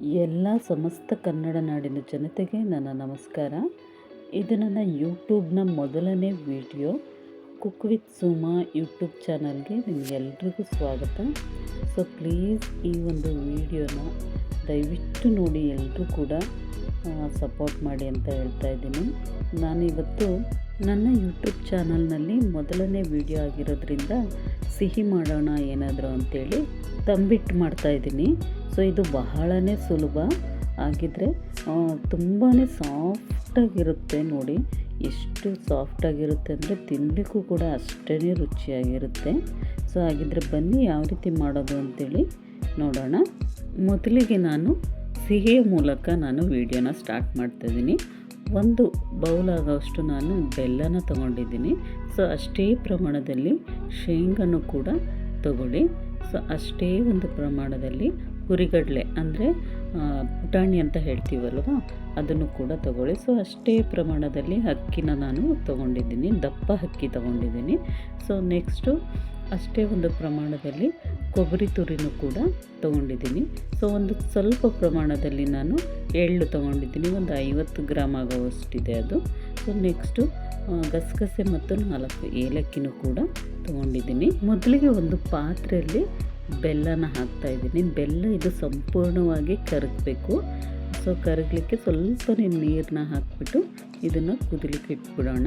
ಎಲ್ಲ ಸಮಸ್ತ ಕನ್ನಡ ನಾಡಿನ ಜನತೆಗೆ ನನ್ನ ನಮಸ್ಕಾರ. ಇದು ನನ್ನ ಯೂಟ್ಯೂಬ್ನ ಮೊದಲನೇ video. Cook with Suma YouTube ಚಾನಲ್ಗೆ ನಿಮಗೆಲ್ರಿಗೂ ಸ್ವಾಗತ. ಸೊ ಪ್ಲೀಸ್ ಈ ಒಂದು ವಿಡಿಯೋನ ದಯವಿಟ್ಟು ನೋಡಿ ಎಲ್ಲರೂ ಕೂಡ. ಸಪೋರ್ಟ್ ಮಾಡಿ ಅಂತ ಹೇಳ್ತಾ ಇದ್ದೀನಿ. ನಾನಿವತ್ತು ನನ್ನ ಯೂಟ್ಯೂಬ್ ಚಾನಲ್ನಲ್ಲಿ ಮೊದಲನೇ ವಿಡಿಯೋ ಆಗಿರೋದ್ರಿಂದ ಸಿಹಿ ಮಾಡೋಣ ಏನಾದರೂ ಅಂತೇಳಿ ತಂಬಿಟ್ಟು ಮಾಡ್ತಾಯಿದ್ದೀನಿ ಸೊ ಇದು ಬಹಳನೇ ಸುಲಭ. ಆಗಿದ್ದರೆ ತುಂಬಾ ಸಾಫ್ಟಾಗಿರುತ್ತೆ ನೋಡಿ. ಎಷ್ಟು ಸಾಫ್ಟಾಗಿರುತ್ತೆ ಅಂದರೆ ತಿನ್ನಲಿಕ್ಕೂ ಕೂಡ ಅಷ್ಟೇ ರುಚಿಯಾಗಿರುತ್ತೆ. ಸೊ ಹಾಗಿದ್ರೆ ಬನ್ನಿ ಯಾವ ರೀತಿ ಮಾಡೋದು ಅಂತೇಳಿ ನೋಡೋಣ. ಮೊದಲಿಗೆ ನಾನು ಸಿಹಿಯ ಮೂಲಕ ನಾನು ವೀಡಿಯೋನ ಸ್ಟಾರ್ಟ್ ಮಾಡ್ತಾಯಿದ್ದೀನಿ ಒಂದು ಬೌಲ್ ಆಗೋಷ್ಟು ನಾನು ಬೆಲ್ಲನ ತಗೊಂಡಿದ್ದೀನಿ. ಸೊ, ಅಷ್ಟೇ ಪ್ರಮಾಣದಲ್ಲಿ ಶೇಂಗನ್ನು ಕೂಡ ತಗೊಳ್ಳಿ. ಸೊ, ಅಷ್ಟೇ ಒಂದು ಪ್ರಮಾಣದಲ್ಲಿ ಹುರಿಗಡಲೆ ಅಂದರೆ ಪುಟಾಣಿ ಅಂತ ಹೇಳ್ತೀವಲ್ವ, ಅದನ್ನು ಕೂಡ ತಗೊಳ್ಳಿ. ಸೊ, ಅಷ್ಟೇ ಪ್ರಮಾಣದಲ್ಲಿ ಅಕ್ಕಿನ ನಾನು ತೊಗೊಂಡಿದ್ದೀನಿ. ದಪ್ಪ ಅಕ್ಕಿ ತೊಗೊಂಡಿದ್ದೀನಿ. ಸೊ, ನೆಕ್ಸ್ಟು ಅಷ್ಟೇ ಒಂದು ಪ್ರಮಾಣದಲ್ಲಿ ಕೊಬ್ಬರಿ ತುರಿನೂ ಕೂಡ ತೊಗೊಂಡಿದ್ದೀನಿ. ಸೊ ಒಂದು ಸ್ವಲ್ಪ ಪ್ರಮಾಣದಲ್ಲಿ ನಾನು ಎಳ್ಳು ತೊಗೊಂಡಿದ್ದೀನಿ. ಒಂದು ಐವತ್ತು ಗ್ರಾಮ್ ಆಗೋವಷ್ಟಿದೆ ಅದು. ಸೊ ನೆಕ್ಸ್ಟು ಗಸಗಸೆ ಮತ್ತು ನಾಲ್ಕು ಏಲಕ್ಕಿನೂ ಕೂಡ ತೊಗೊಂಡಿದ್ದೀನಿ. ಮೊದಲಿಗೆ ಒಂದು ಪಾತ್ರೆಯಲ್ಲಿ ಬೆಲ್ಲನ ಹಾಕ್ತಾಯಿದ್ದೀನಿ ಬೆಲ್ಲ ಇದು ಸಂಪೂರ್ಣವಾಗಿ ಕರಗಬೇಕು. ಸೊ ಕರಗಲಿಕ್ಕೆ ಸ್ವಲ್ಪ ನೀರನ್ನ ಹಾಕಿಬಿಟ್ಟು ಇದನ್ನು ಕುದಿಲಿಕ್ಕೆ ಇಟ್ಬಿಡೋಣ.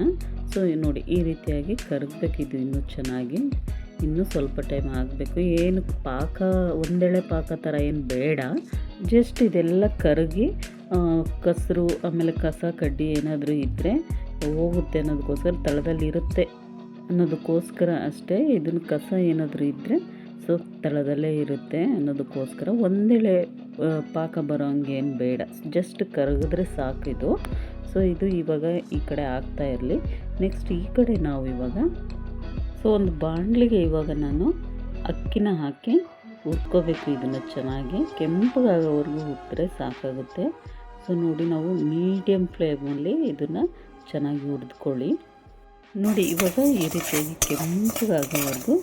ಸೊ ನೋಡಿ, ಈ ರೀತಿಯಾಗಿ ಕರಗಬೇಕಿದು ಇನ್ನೂ ಚೆನ್ನಾಗಿ ಇನ್ನೂ ಸ್ವಲ್ಪ ಟೈಮ್ ಆಗಬೇಕು. ಏನು ಪಾಕ, ಒಂದೆಳೆ ಪಾಕ ಥರ ಏನು ಬೇಡ. ಜಸ್ಟ್ ಇದೆಲ್ಲ ಕರಗಿ ಕಸರು, ಆಮೇಲೆ ಕಸ, ಕಡ್ಡಿ ಏನಾದರೂ ಇದ್ದರೆ ಹೋಗುತ್ತೆ ಅನ್ನೋದಕ್ಕೋಸ್ಕರ ತಳದಲ್ಲಿ ಇರುತ್ತೆ ಅನ್ನೋದಕ್ಕೋಸ್ಕರ ಅಷ್ಟೇ. ಇದನ್ನು ಕಸ ಏನಾದರೂ ಇದ್ದರೆ ಸೊ ತಳದಲ್ಲೇ ಇರುತ್ತೆ ಅನ್ನೋದಕ್ಕೋಸ್ಕರ. ಒಂದೆಳೆ ಪಾಕ ಬರೋ ಏನು ಬೇಡ. ಜಸ್ಟ್ ಕರಗಿದ್ರೆ ಸಾಕು ಇದು. ಸೊ ಇದು ಇವಾಗ ಈ ಕಡೆ ಆಗ್ತಾ ಇರಲಿ. ನೆಕ್ಸ್ಟ್ ಈ ಕಡೆ ನಾವು ಇವಾಗ ಸೊ ಒಂದು ಬಾಣಲಿಗೆ ಇವಾಗ ನಾನು ಅಕ್ಕಿನ ಹಾಕಿ ಹುರ್ಕೋಬೇಕು ಇದನ್ನು ಚೆನ್ನಾಗಿ. ಕೆಂಪಗಾಗೋವರೆಗೂ ಹುರಿದ್ರೆ ಸಾಕಾಗುತ್ತೆ. ಸೊ ನೋಡಿ ನಾವು ಮೀಡಿಯಮ್ ಫ್ಲೇಮಲ್ಲಿ ಇದನ್ನು ಚೆನ್ನಾಗಿ ಹುರಿದ್ಕೊಳ್ಳಿ. ನೋಡಿ ಇವಾಗ ಈ ರೀತಿಯಾಗಿ ಕೆಂಪಗಾಗೋವರೆಗೂ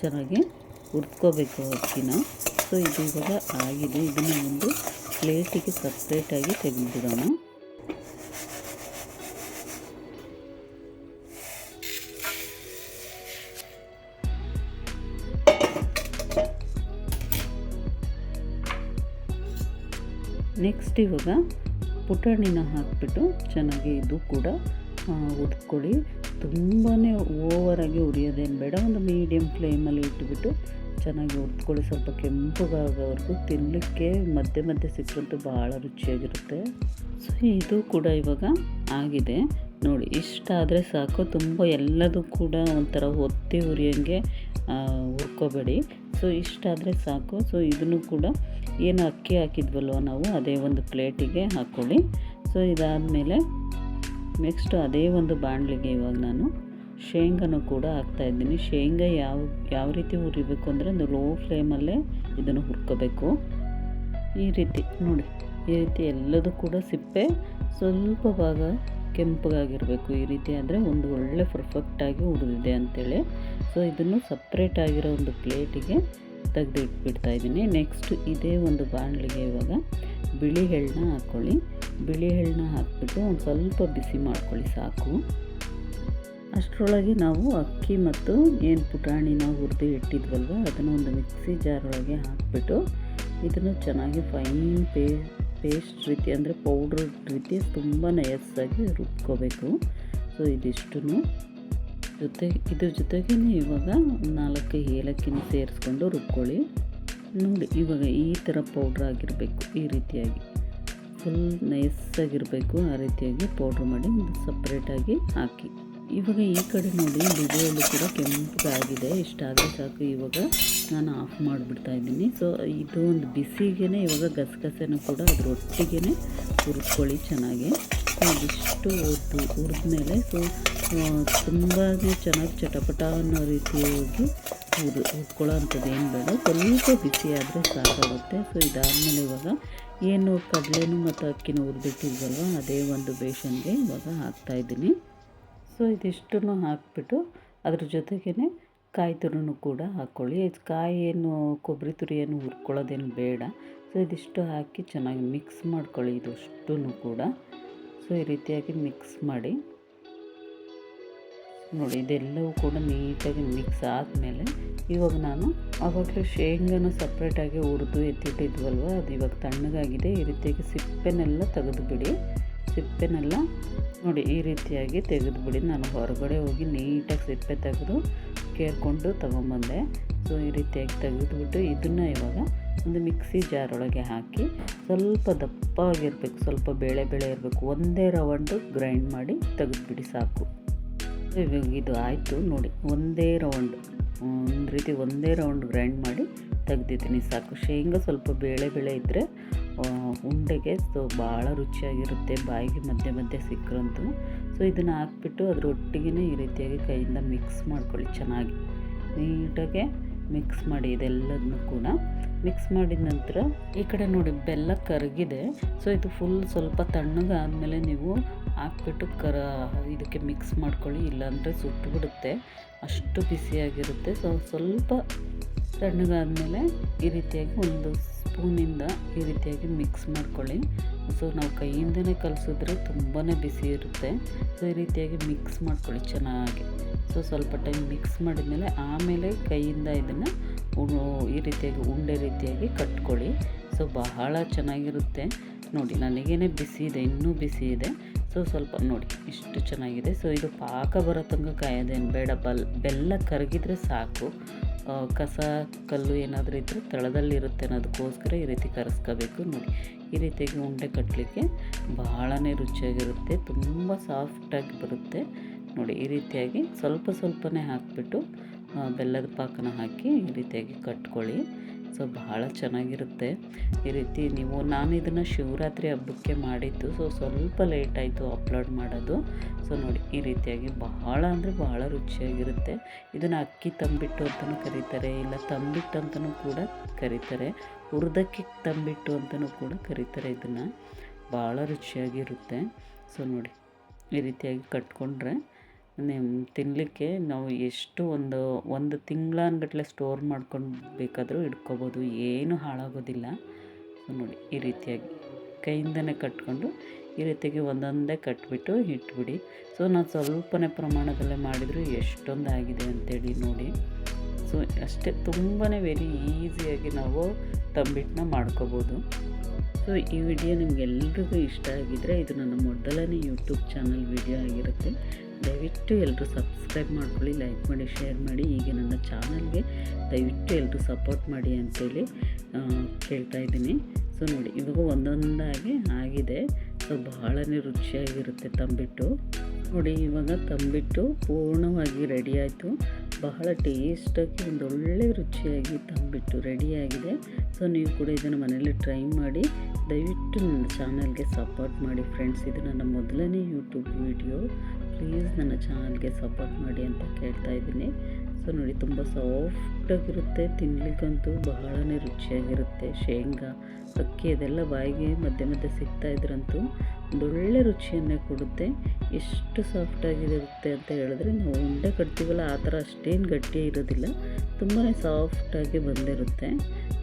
ಚೆನ್ನಾಗಿ ಹುರ್ಕೋಬೇಕು ಅಕ್ಕಿನ. ಸೊ ಇದು ಇವಾಗ ಆಗಿದೆ. ಇದನ್ನು ಒಂದು ಪ್ಲೇಟಿಗೆ ಸಪ್ರೇಟಾಗಿ ತೆಗೆದುಬಿಡೋಣ ಇವಾಗ ಪುಟಾಣಿನ ಹಾಕಿಬಿಟ್ಟು ಚೆನ್ನಾಗಿ ಇದು ಕೂಡ ಹುರ್ಕೊಳ್ಳಿ. ತುಂಬಾ ಓವರಾಗಿ ಉರಿಯೋದೇನು ಬೇಡ. ಒಂದು ಮೀಡಿಯಮ್ ಫ್ಲೇಮಲ್ಲಿ ಇಟ್ಬಿಟ್ಟು ಚೆನ್ನಾಗಿ ಹುರ್ಕೊಳ್ಳಿ. ಸ್ವಲ್ಪ ಕೆಂಪುಗಾಗೋವರೆಗೂ ತಿನ್ನಲಿಕ್ಕೆ ಮಧ್ಯೆ ಮಧ್ಯೆ ಸಿಕ್ಕಂತೂ ಭಾಳ ರುಚಿಯಾಗಿರುತ್ತೆ. ಸೊ ಇದು ಕೂಡ ಇವಾಗ ಆಗಿದೆ. ನೋಡಿ, ಇಷ್ಟ ಆದರೆ ಸಾಕು. ತುಂಬ ಎಲ್ಲದೂ ಕೂಡ ಒಂಥರ ಒತ್ತಿ ಉರಿಯೋಂಗೆ ಹುರ್ಕೋಬೇಡಿ. ಸೊ ಇಷ್ಟಾದರೆ ಸಾಕು. ಸೊ ಇದನ್ನು ಕೂಡ ಏನು ಅಕ್ಕಿ ಹಾಕಿದ್ವಲ್ವ ನಾವು, ಅದೇ ಒಂದು ಪ್ಲೇಟಿಗೆ ಹಾಕ್ಕೊಳ್ಳಿ ಸೊ ಇದಾದಮೇಲೆ ನೆಕ್ಸ್ಟ್ ಅದೇ ಒಂದು ಬಾಣಲಿಗೆ ಇವಾಗ ನಾನು ಶೇಂಗಾನು ಕೂಡ ಹಾಕ್ತಾಯಿದ್ದೀನಿ ಶೇಂಗಾ ಯಾವ ಯಾವ ರೀತಿ ಹುರಿಬೇಕು ಅಂದರೆ ಒಂದು ಲೋ ಫ್ಲೇಮಲ್ಲೇ ಇದನ್ನು ಹುರ್ಕೋಬೇಕು. ಈ ರೀತಿ ನೋಡಿ, ಈ ರೀತಿ ಎಲ್ಲದೂ ಕೂಡ ಸಿಪ್ಪೆ ಸ್ವಲ್ಪ ಭಾಗ ಕೆಂಪಗಾಗಿರಬೇಕು ಈ ರೀತಿ ಆದರೆ ಒಂದು ಒಳ್ಳೆ ಪರ್ಫೆಕ್ಟಾಗಿ ಹುರಿದಿದೆ ಅಂಥೇಳಿ ಸೊ ಇದನ್ನು ಸಪ್ರೇಟ್ ಆಗಿರೋ ಒಂದು ಪ್ಲೇಟಿಗೆ ತೆಗೆದು ಇಟ್ಬಿಡ್ತಾ ಇದ್ದೀನಿ. ನೆಕ್ಸ್ಟ್ ಇದೇ ಒಂದು ಬಾಣಲಿಗೆ ಇವಾಗ ಬಿಳಿ ಎಳ್ಳನ್ನ ಹಾಕ್ಕೊಳ್ಳಿ ಬಿಳಿ ಎಳ್ಳನ್ನ ಹಾಕ್ಬಿಟ್ಟು ಒಂದು ಸ್ವಲ್ಪ ಬಿಸಿ ಮಾಡ್ಕೊಳ್ಳಿ, ಸಾಕು. ಅಷ್ಟರೊಳಗೆ ನಾವು ಅಕ್ಕಿ ಮತ್ತು ಏನು ಪುಟಾಣಿ ನಾವು ಹುರಿದು ಇಟ್ಟಿದ್ವಲ್ವ, ಅದನ್ನು ಒಂದು ಮಿಕ್ಸಿ ಜಾರೊಳಗೆ ಹಾಕಿಬಿಟ್ಟು ಇದನ್ನು ಚೆನ್ನಾಗಿ ಫೈನ್ ಪೇ ಪೇಸ್ಟ್ ರೀತಿ ಅಂದರೆ ಪೌಡ್ರ್ ರೀತಿ ತುಂಬ ನಯಸ್ಸಾಗಿ ರುಬ್ಕೋಬೇಕು. ಸೊ ಇದಿಷ್ಟನ್ನು. ಜೊತೆ, ಇದ್ರ ಜೊತೆಗೆ ಇವಾಗ ನಾಲ್ಕು ಏಲಕ್ಕಿನ ಸೇರಿಸ್ಕೊಂಡು ರುಬ್ಕೊಳ್ಳಿ. ನೋಡಿ, ಇವಾಗ ಈ ಥರ ಪೌಡ್ರ್ ಆಗಿರಬೇಕು, ಈ ರೀತಿಯಾಗಿ. ಫುಲ್ ನೈಸಾಗಿರಬೇಕು ಆ ರೀತಿಯಾಗಿ ಪೌಡ್ರ್ ಮಾಡಿ ಸಪ್ರೇಟಾಗಿ ಹಾಕಿ. ಇವಾಗ ಈ ಕಡೆ ನೋಡಿ ಬಿಡಿಯಲ್ಲಿ ಕೂಡ ಕೆಂಪಗಾಗಿದೆ ಇಷ್ಟಾದರೆ ಸಾಕು. ಇವಾಗ ನಾನು ಆಫ್ ಮಾಡಿಬಿಡ್ತಾ ಇದ್ದೀನಿ. ಸೊ ಇದು ಒಂದು ಬಿಸಿಗೆ ಇವಾಗ ಗಸಗಸೆನ ಕೂಡ ಅದರೊಟ್ಟಿಗೆ ಹುರ್ಕೊಳ್ಳಿ ಚೆನ್ನಾಗಿ. ಇದಿಷ್ಟು ಹುರಿದು, ಹುರಿದ್ಮೇಲೆ ಸೊ ತುಂಬ ಚೆನ್ನಾಗಿ ಚಟಪಟ ಅನ್ನೋ ರೀತಿಯಾಗಿ ಹುರಿ ಹುರ್ಕೊಳ್ಳೋ ಅಂಥದ್ದು ಏನು ಬೇಡ. ಸ್ವಲ್ಪ ಬಿಸಿ ಆದರೆ ಸಾಕಾಗುತ್ತೆ. ಸೊ ಇದಾದಮೇಲೆ ಇವಾಗ ಏನು ಕಡಲೆನೂ ಮತ್ತು ಅಕ್ಕಿನೂ ಹುರಿದಿಟ್ಟಿದ್ವಲ್ವ, ಅದೇ ಒಂದು ಬೇಷನ್ಗೆ ಇವಾಗ ಹಾಕ್ತಾಯಿದ್ದೀನಿ ಸೊ, ಇದಿಷ್ಟನ್ನು ಹಾಕಿಬಿಟ್ಟು ಅದ್ರ ಜೊತೆಗೇ ಕಾಯಿ ತುರಿನೂ ಕೂಡ ಹಾಕ್ಕೊಳ್ಳಿ. ಕಾಯಿ ಏನು ಕೊಬ್ಬರಿ ತುರಿ ಏನು ಹುರ್ಕೊಳ್ಳೋದೇನು ಬೇಡ. ಸೊ, ಇದಿಷ್ಟು ಹಾಕಿ ಚೆನ್ನಾಗಿ ಮಿಕ್ಸ್ ಮಾಡ್ಕೊಳ್ಳಿ ಇದಷ್ಟು ಕೂಡ. ಸೊ, ಈ ರೀತಿಯಾಗಿ ಮಿಕ್ಸ್ ಮಾಡಿ. ನೋಡಿ, ಇದೆಲ್ಲವೂ ಕೂಡ ನೀಟಾಗಿ ಮಿಕ್ಸ್ ಆದಮೇಲೆ ಇವಾಗ ನಾನು ಆವಾಗಲೇ ಶೇಂಗಾನ ಸಪ್ರೇಟಾಗಿ ಹುರಿದು ಎತ್ತಿಟ್ಟಿದ್ವಲ್ವ, ಅದು ಇವಾಗ ತಣ್ಣಗಾಗಿದೆ. ಈ ರೀತಿಯಾಗಿ ಸಿಪ್ಪೆನೆಲ್ಲ ತೆಗೆದುಬಿಡಿ. ಸಿಪ್ಪೆನೆಲ್ಲ ನೋಡಿ ಈ ರೀತಿಯಾಗಿ ತೆಗೆದುಬಿಡಿ. ನಾನು ಹೊರಗಡೆ ಹೋಗಿ ನೀಟಾಗಿ ಸಿಪ್ಪೆ ತೆಗೆದು ಕೇರ್ಕೊಂಡು ತೊಗೊಂಬಂದೆ. ಸೊ ಈ ರೀತಿಯಾಗಿ ತೆಗೆದುಬಿಟ್ಟು ಇದನ್ನು ಇವಾಗ ಒಂದು ಮಿಕ್ಸಿ ಜಾರೊಳಗೆ ಹಾಕಿ ಸ್ವಲ್ಪ ದಪ್ಪವಾಗಿರ್ಬೇಕು, ಸ್ವಲ್ಪ ಬೇಳೆ ಬೇಳೆ ಇರಬೇಕು, ಒಂದೇ ರೌಂಡು ಗ್ರೈಂಡ್ ಮಾಡಿ ತೆಗೆದುಬಿಡಿ ಸಾಕು. ಇವಾಗ ಇದು ಆಯಿತು ನೋಡಿ, ಒಂದೇ ರೌಂಡ್, ಒಂದು ರೀತಿ ಒಂದೇ ರೌಂಡ್ ಗ್ರೈಂಡ್ ಮಾಡಿ ತೆಗ್ದಿದ್ದೀನಿ ಸಾಕು. ಶೇಂಗಾ ಸ್ವಲ್ಪ ಬೇಳೆ ಬೇಳೆ ಇದ್ದರೆ ಉಂಡೆಗೆ ಸೊ ಭಾಳ ರುಚಿಯಾಗಿರುತ್ತೆ, ಬಾಯಿಗೆ ಮಧ್ಯೆ ಮಧ್ಯೆ ಸಿಕ್ಕರಂತೂ ಸೊ ಇದನ್ನು ಹಾಕ್ಬಿಟ್ಟು ಅದ್ರ ಒಟ್ಟಿಗೆ ಈ ರೀತಿಯಾಗಿ ಕೈಯಿಂದ ಮಿಕ್ಸ್ ಮಾಡ್ಕೊಳ್ಳಿ ಚೆನ್ನಾಗಿ. ನೀಟಾಗೆ ಮಿಕ್ಸ್ ಮಾಡಿ ಇದೆಲ್ಲದನ್ನು ಕೂಡ. ಮಿಕ್ಸ್ ಮಾಡಿದ ನಂತರ ಈ ಕಡೆ ನೋಡಿ ಬೆಲ್ಲ ಕರಗಿದೆ. ಸೊ ಇದು ಫುಲ್ ಸ್ವಲ್ಪ ತಣ್ಣಗಾದಮೇಲೆ ನೀವು ಹಾಕ್ಬಿಟ್ಟು ಕರ, ಇದಕ್ಕೆ ಮಿಕ್ಸ್ ಮಾಡ್ಕೊಳ್ಳಿ, ಇಲ್ಲಾಂದರೆ ಸುಟ್ಟು ಬಿಡುತ್ತೆ ಅಷ್ಟು ಬಿಸಿಯಾಗಿರುತ್ತೆ. ಸೊ ಸ್ವಲ್ಪ ತಣ್ಣಗಾದಮೇಲೆ ಈ ರೀತಿಯಾಗಿ ಒಂದು ಸ್ಪೂನಿಂದ ಈ ರೀತಿಯಾಗಿ ಮಿಕ್ಸ್ ಮಾಡ್ಕೊಳ್ಳಿ. ಸೊ, ನಾವು ಕೈಯಿಂದನೇ ಕಲಸಿದ್ರೆ ತುಂಬಾ ಬಿಸಿ ಇರುತ್ತೆ. ಸೊ, ಈ ರೀತಿಯಾಗಿ ಮಿಕ್ಸ್ ಮಾಡ್ಕೊಳ್ಳಿ ಚೆನ್ನಾಗಿ. ಸೊ, ಸ್ವಲ್ಪ ಟೈಮ್ ಮಿಕ್ಸ್ ಮಾಡಿದ್ಮೇಲೆ ಆಮೇಲೆ ಕೈಯಿಂದ ಇದನ್ನು ಈ ರೀತಿಯಾಗಿ ಉಂಡೆ ರೀತಿಯಾಗಿ ಕಟ್ಕೊಳ್ಳಿ. ಸೊ, ಬಹಳ ಚೆನ್ನಾಗಿರುತ್ತೆ. ನೋಡಿ, ನನಗೇನೆ ಬಿಸಿ ಇದೆ, ಇನ್ನೂ ಬಿಸಿ ಇದೆ. ಸೊ, ಸ್ವಲ್ಪ ನೋಡಿ, ಇಷ್ಟು ಚೆನ್ನಾಗಿದೆ. ಸೊ, ಇದು ಪಾಕ ಬರೋ ತನಕ ಕಾಯೋದೇನು ಬೇಡ, ಬಲ್, ಬೆಲ್ಲ ಕರಗಿದ್ರೆ ಸಾಕು. ಕಸ, ಕಲ್ಲು ಏನಾದರೂ ಇದ್ದರೆ ತಳದಲ್ಲಿರುತ್ತೆ ಅನ್ನೋದಕ್ಕೋಸ್ಕರ ಈ ರೀತಿ ಕರೆಸ್ಕೋಬೇಕು ನೋಡಿ. ಈ ರೀತಿಯಾಗಿ ಉಂಡೆ ಕಟ್ಟಲಿಕ್ಕೆ ಬಹಳನೇ ರುಚಿಯಾಗಿರುತ್ತೆ, ತುಂಬ ಸಾಫ್ಟಾಗಿ ಬರುತ್ತೆ. ನೋಡಿ, ಈ ರೀತಿಯಾಗಿ ಸ್ವಲ್ಪ ಸ್ವಲ್ಪನೇ ಹಾಕಿಬಿಟ್ಟು ಬೆಲ್ಲದ ಪಾಕನ ಹಾಕಿ ಈ ರೀತಿಯಾಗಿ ಕಟ್ಕೊಳ್ಳಿ. ಸೊ ಬಹಳ ಚೆನ್ನಾಗಿರುತ್ತೆ. ಈ ರೀತಿ ನೀವು, ನಾನು ಇದನ್ನು ಶಿವರಾತ್ರಿ ಹಬ್ಬಕ್ಕೆ ಮಾಡಿದ್ದು. ಸೊ ಸ್ವಲ್ಪ ಲೇಟ್ ಆಯಿತು ಅಪ್ಲೋಡ್ ಮಾಡೋದು. ಸೊ ನೋಡಿ, ಈ ರೀತಿಯಾಗಿ ಬಹಳ ಅಂದರೆ ಬಹಳ ರುಚಿಯಾಗಿರುತ್ತೆ. ಇದನ್ನು ಅಕ್ಕಿ ತಂಬಿಟ್ಟು ಅಂತಲೂ ಕರೀತಾರೆ, ಇಲ್ಲ ತಂಬಿಟ್ಟು ಅಂತಲೂ ಕೂಡ ಕರೀತಾರೆ. ಹುರಿದಕ್ಕಿ ತಂಬಿಟ್ಟು ಅಂತಲೂ ಕೂಡ ಕರೀತಾರೆ ಇದನ್ನು. ಭಾಳ ರುಚಿಯಾಗಿರುತ್ತೆ. ಸೊ ನೋಡಿ, ಈ ರೀತಿಯಾಗಿ ಕಟ್ಕೊಂಡ್ರೆ ತಿನ್ನಲಿಕ್ಕೆ ನಾವು ಎಷ್ಟು ಒಂದು ಒಂದು ತಿಂಗಳಾನ್ಗಟ್ಟಲೆ ಸ್ಟೋರ್ ಮಾಡ್ಕೊಂಡು ಬೇಕಾದರೂ ಇಟ್ಕೋಬೋದು ಏನೂ ಹಾಳಾಗೋದಿಲ್ಲ. ನೋಡಿ, ಈ ರೀತಿಯಾಗಿ ಕೈಯಿಂದನೇ ಕಟ್ಕೊಂಡು ಈ ರೀತಿಯಾಗಿ ಒಂದೊಂದೇ ಕಟ್ಬಿಟ್ಟು ಇಟ್ಬಿಡಿ. ಸೊ ನಾನು ಸ್ವಲ್ಪನೇ ಪ್ರಮಾಣದಲ್ಲೇ ಮಾಡಿದರೂ ಎಷ್ಟೊಂದು ಆಗಿದೆ ಅಂತೇಳಿ ನೋಡಿ. ಸೊ ಅಷ್ಟೇ ತುಂಬಾ ವೆರಿ ಈಸಿಯಾಗಿ ನಾವು ತಂಬಿಟ್ಟನ್ನ ಮಾಡ್ಕೋಬೋದು. ಸೊ ಈ ವಿಡಿಯೋ ನಿಮಗೆಲ್ರಿಗೂ ಇಷ್ಟ ಆಗಿದ್ದರೆ ಇದು ನನ್ನ ಮೊದಲನೇ ಯೂಟ್ಯೂಬ್ ಚಾನಲ್ ವಿಡಿಯೋ ಆಗಿರುತ್ತೆ. ದಯವಿಟ್ಟು ಎಲ್ಲರೂ ಸಬ್ಸ್ಕ್ರೈಬ್ ಮಾಡ್ಕೊಳ್ಳಿ, ಲೈಕ್ ಮಾಡಿ, ಶೇರ್ ಮಾಡಿ. ಹೀಗೆ ನನ್ನ ಚಾನಲ್ಗೆ ದಯವಿಟ್ಟು ಎಲ್ಲರೂ ಸಪೋರ್ಟ್ ಮಾಡಿ ಅಂತೇಳಿ ಕೇಳ್ತಾ ಇದ್ದೀನಿ. ಸೊ ನೋಡಿ, ಇವಾಗ ಒಂದೊಂದಾಗಿ ಆಗಿದೆ. ಸೊ ಬಹಳನೇ ರುಚಿಯಾಗಿರುತ್ತೆ ತಂಬಿಟ್ಟು. ನೋಡಿ, ಇವಾಗ ತಂಬಿಟ್ಟು ಪೂರ್ಣವಾಗಿ ರೆಡಿ ಆಯಿತು. ಬಹಳ ಟೇಸ್ಟಾಗಿ ಒಳ್ಳೆ ರುಚಿಯಾಗಿ ತಂಬಿಟ್ಟು ರೆಡಿಯಾಗಿದೆ ಸೊ ನೀವು ಕೂಡ ಇದನ್ನು ಮನೇಲಿ ಟ್ರೈ ಮಾಡಿ, ದಯವಿಟ್ಟು ನನ್ನ ಚಾನಲ್ಗೆ ಸಪೋರ್ಟ್ ಮಾಡಿ. ಫ್ರೆಂಡ್ಸ್, ಇದು ನನ್ನ ಮೊದಲನೇ ಯೂಟ್ಯೂಬ್ ವಿಡಿಯೋ ಪ್ಲೀಸ್ ನನ್ನ ಚಾನಲ್ಗೆ ಸಪೋರ್ಟ್ ಮಾಡಿ ಅಂತ ಕೇಳ್ತಾ ಇದ್ದೀನಿ. ಸೊ ನೋಡಿ, ತುಂಬ ಸಾಫ್ಟಾಗಿರುತ್ತೆ ತಿನ್ನಲಿಕ್ಕಂತೂ ಬಹಳನೇ ರುಚಿಯಾಗಿರುತ್ತೆ. ಶೇಂಗಾ, ಅಕ್ಕಿ ಅದೆಲ್ಲ ಬಾಯಿಗೆ ಮಧ್ಯೆ ಮಧ್ಯೆ ಸಿಗ್ತಾ ಇದ್ರಂತೂ ಒಂದೊಳ್ಳೆ ರುಚಿಯನ್ನೇ ಕೊಡುತ್ತೆ. ಎಷ್ಟು ಸಾಫ್ಟಾಗಿರುತ್ತೆ ಅಂತ ಹೇಳಿದ್ರೆ, ನಾವು ಉಂಡೆ ಕಟ್ತೀವಲ್ಲ, ಆ ಥರ ಅಷ್ಟೇನು ಗಟ್ಟಿ ಇರೋದಿಲ್ಲ. ತುಂಬಾ ಸಾಫ್ಟಾಗಿ ಬಂದಿರುತ್ತೆ.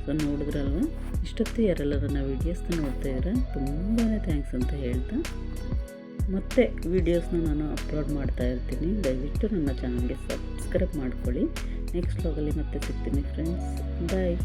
ಸೊ ನೋಡಿದ್ರಲ್ವ? ಇಷ್ಟೊತ್ತು ಯಾರೆಲ್ಲ ನನ್ನ ವೀಡಿಯೋಸ್ನ ನೋಡ್ತಾ ಇದ್ರೆ ತುಂಬಾ ಥ್ಯಾಂಕ್ಸ್ ಅಂತ ಹೇಳ್ತಾ. ಮತ್ತೆ ವೀಡಿಯೋಸ್ನ ನಾನು ಅಪ್ಲೋಡ್ ಮಾಡ್ತಾ ಇರ್ತೀನಿ. ದಯವಿಟ್ಟು ನನ್ನ ಚಾನಲ್ಗೆ ಸಬ್ಸ್ಕ್ರೈಬ್ ಮಾಡ್ಕೊಳ್ಳಿ. ನೆಕ್ಸ್ಟ್ ಲಾಗಲ್ಲಿ ಮತ್ತೆ ಸಿಗ್ತೀನಿ ಫ್ರೆಂಡ್ಸ್ ಬಾಯ್